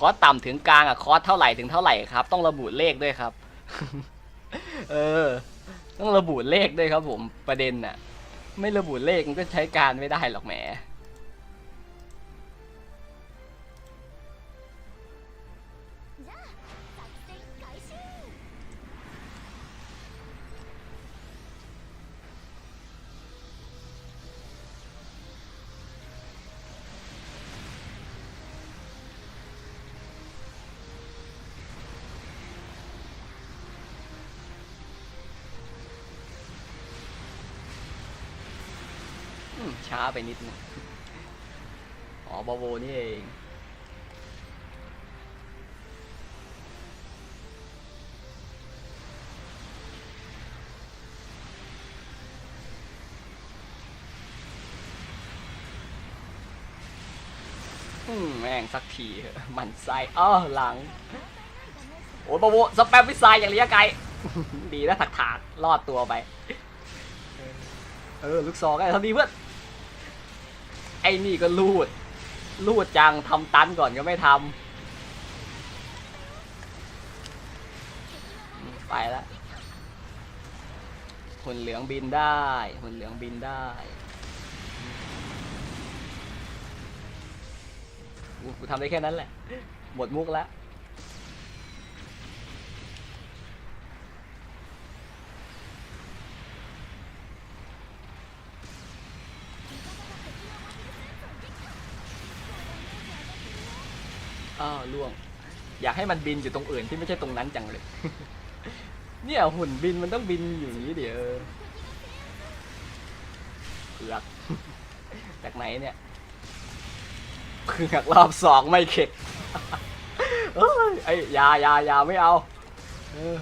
คอสต่ำถึงกลางอะคอสเท่าไหร่ถึงเท่าไหร่ครับ ต้องระบุเลขด้วยครับ เออ ต้องระบุเลขด้วยครับ ผมประเด็นน่ะไม่ระบุเลขมันก็ใช้การไม่ได้หรอกแหม ช้าไปนิดนึงอ๋อบาโวนี่เองแม่งสักทีมันไส้อ้อหลัง โอ้ยบาโวสแปมวิสไซอย่างระยะไกล ดีนะถักถากรอดตัวไป เออ ลูกซองก็ทำดีเพื่อน ไอ้นี่ก็ลูด ลูดจังทำตันก่อนก็ไม่ทำไปแล้วหุ่นเหลืองบินได้หุ่นเหลืองบินได้กูทำได้แค่นั้นแหละ หมดมุกแล้ว อ้าวล่วง อยากให้มันบินอยู่ตรงอื่นที่ไม่ใช่ตรงนั้นจังเลย เนี่ยหุ่นบินมันต้องบินอยู่นี้เดี๋ยวเผือกจากไหนเนี่ยเผือกรอบสองไม่เข็ดเอ้ยไอ้ยายายาไม่เอาเออ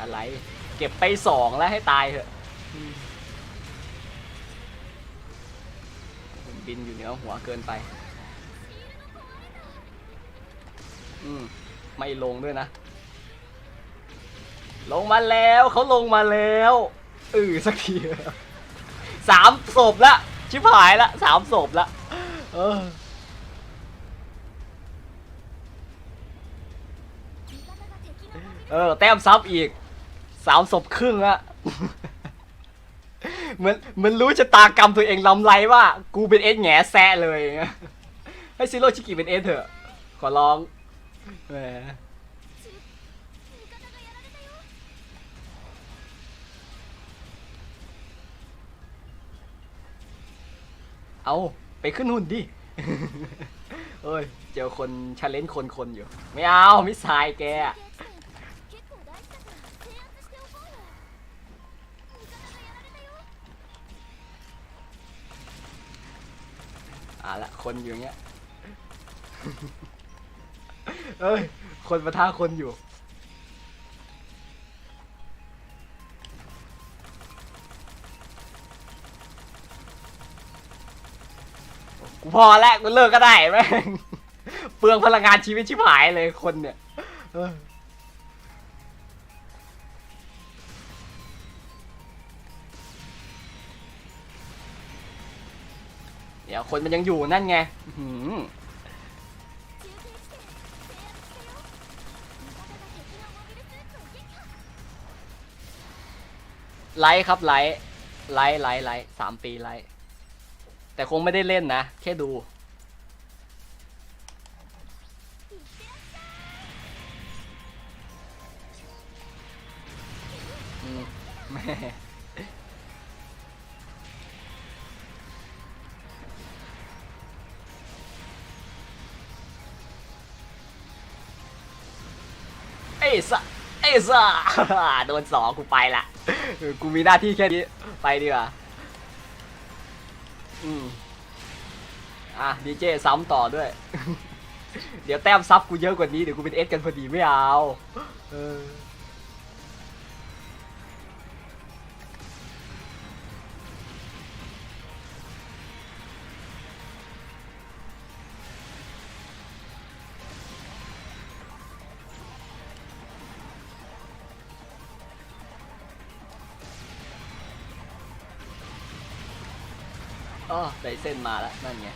อะไร เก็บไปสองแล้วให้ตายเถอะบินอยู่เหนือหัวเกินไป อืม ไม่ลงด้วยนะ ลงมาแล้วเขาลงมาแล้วเออสักทีสามศพละ ชิบหายละสามศพละ เออ เออ แต้มซับอีกสามศพครึ่งอะเหมือนเหมือนรู้ชะตากรรมตัวเองลำไรว่า กูเป็นเอสแหงแซะเลย ให้ซิโร่ชิกิเป็นเอสเถอะ ขอร้องแหมเอาไปขึ้นหุ่นดิ เอ้ย เจอคนชาเลนจ์คนคนๆอยู่ ไม่เอา มิสไซแก อะละคนอยู่อย่างเงี้ย เอ้ย คนมาท่าคนอยู่ กูพอแล้วกูเลิกก็ได้แม่งเปลืองพลังงานชีวิตชิบหายเลยคนเนี่ยเออ เดี๋ยวคนมันยังอยู่นั่นไงไลค์ครับไลค์ไลค์ไลค์ไลค์สามปีไลค์แต่คงไม่ได้เล่นนะ แค่ดูแม่ อ้ยสะเอ้ยสะโดนสองกูไปละกูมีหน้าที่แค่นี้ไปดีกว่าอืมอะดีเจซ้ำต่อด้วย เดี๋ยวแต้มซับกูเยอะกว่านี้เดี๋ยวกูเป็นเอสกันพอดีไม่เอาเออ อ๋อไดเส้นมาแล้วนั่นไง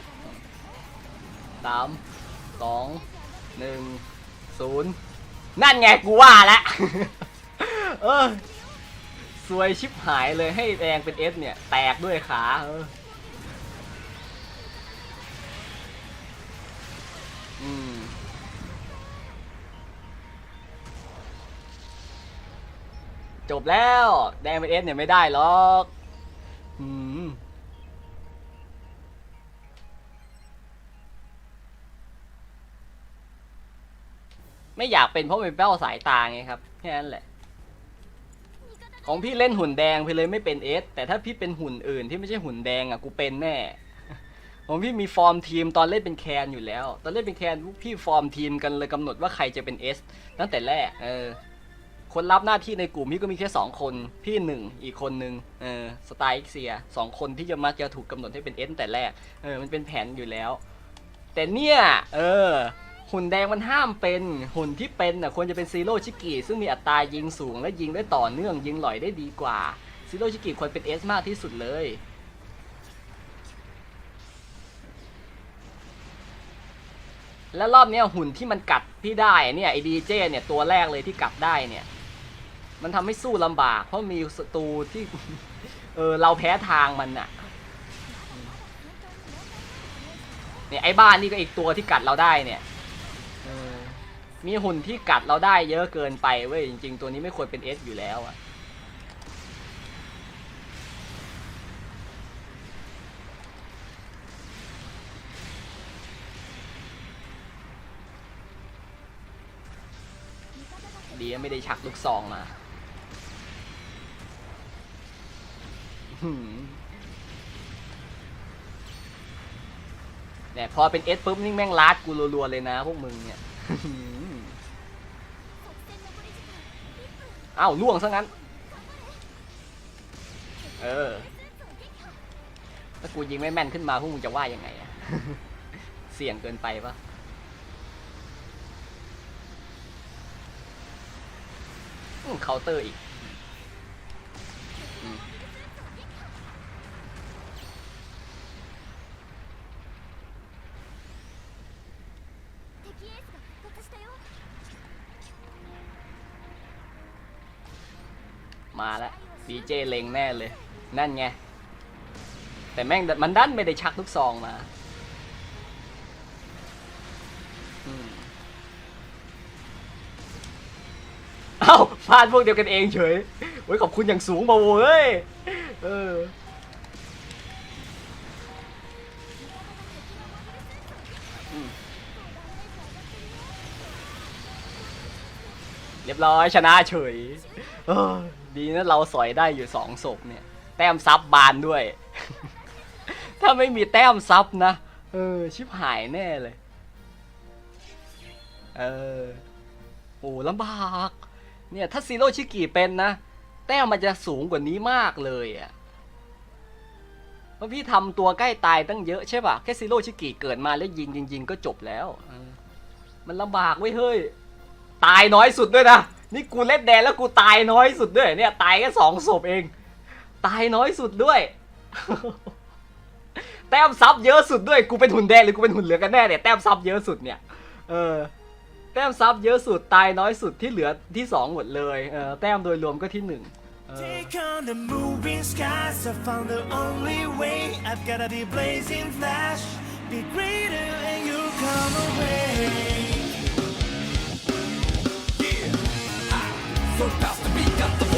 สามสองหนึ่งศูนย์นั่นไงกูว่าแล้วเออสวยชิบหายเลยให้แดงเป็นเอสเนี่ย แตกด้วยขาเอออืมจบแล้ว แดงเป็นเอสเนี่ยไม่ได้หรอก ไม่อยากเป็นเพราะเป็นเป้าสายตาไงครับแค่นั้นแหละ ของพี่เล่นหุ่นแดงพี่เลยไม่เป็นเอสแต่ถ้าพี่เป็นหุ่นอื่นที่ไม่ใช่หุ่นแดงอะกูเป็นแน่ของพี่มีฟอร์มทีมตอนเล่นเป็นแคนอยู่แล้ว ตอนเล่นเป็นแคนพวกพี่ฟอร์มทีมกันเลยกำหนดว่าใครจะเป็นเอสตั้งแต่แรกเออคนรับหน้าที่ในกลุ่มพี่ก็มีแค่สองคนพี่หนึ่งอีกคนหนึ่งเออสไตล์เซียสองคนที่จะมักจะถูกกำหนดให้เป็นเอสแต่แรกเออมันเป็นแผนอยู่แล้ว แต่เนี่ย เออ หุ่นแดงมันห้ามเป็นหุ่นที่เป็นน่ะควรจะเป็นซีโร่ชิกิซึ่งมีอัตรายิงสูงและยิงได้ต่อเนื่องยิงหล่อยได้ดีกว่าซีโร่ชิกิควรเป็นเอสมากที่สุดเลย แล้วรอบนี้หุ่นที่มันกัดพี่ได้เนี่ยไอดีเจเนี่ยตัวแรกเลยที่กัดได้เนี่ย มันทำให้สู้ลำบาก เพราะมีศัตรูที่เออเราแพ้ทางมันน่ะเนี่ยไอ้บ้านนี่ก็อีกตัวที่กัดเราได้เนี่ย มีหุ่นที่กัดเราได้เยอะเกินไปเว้ยจริง ๆ ตัวนี้ไม่ควรเป็นเอสอยู่แล้วอะดีไม่ได้ชักลูกซองมาเนี่ยพอเป็นเอสปุ๊บนี่แม่งลาดกูรัวๆเลยนะพวกมึงเนี่ย อ้าวล่วงซะงั้น เออ ถ้ากูยิงไม่แม่นขึ้นมาพวกมึงจะว่ายังไงอะเสี่ยงเกินไปปะเคาน์เตอร์อีก เจเล็งแน่เลย นั่นไง แต่แม่งมันดันไม่ได้ชักลูกซองมาเอ้าพลาดพวกเดียวกันเองเฉยโอ้ยขอบคุณอย่างสูงมาโว้ย เออเรียบร้อยชนะเฉยเออ ดีนะเราสอยได้อยู่สองศพเนี่ย แต้มซับบานด้วย ถ้าไม่มีแต้มซับนะ เออ ชิบหายแน่เลย เออ โอ้ลำบาก เนี่ย ถ้าซีโร่ชิกิเป็นนะ แต้มมันจะสูงกว่านี้มากเลยอะ่ะเพราะพี่ทำตัวใกล้ตายตั้งเยอะใช่ป่ะ แค่ซีโร่ชิกิเกิดมาแล้วยิงยิงยิงก็จบแล้วออมันลำบากเว้ยเฮ้ย ตายน้อยสุดด้วยนะ นี่กูเล่นแดงแล้วกูตายน้อยสุดด้วยเนี่ยตายแค่สองศพเอง ตายน้อยสุดด้วย แต้มซับเยอะสุดด้วยกูเป็นหุ่นแดงหรือกูเป็นหุ่นเหลืองกันแน่เนี่ยแต้มซับเยอะสุดเนี่ยเออแต้มซับเยอะสุดตายน้อยสุดที่เหลือที่สองหมดเลยเออแต้มโดยรวมก็ที่หนึ่ง Take on the moving skies. I found the only way. I've gotta be blazing flash. Be greater and you come away. so fast to beat the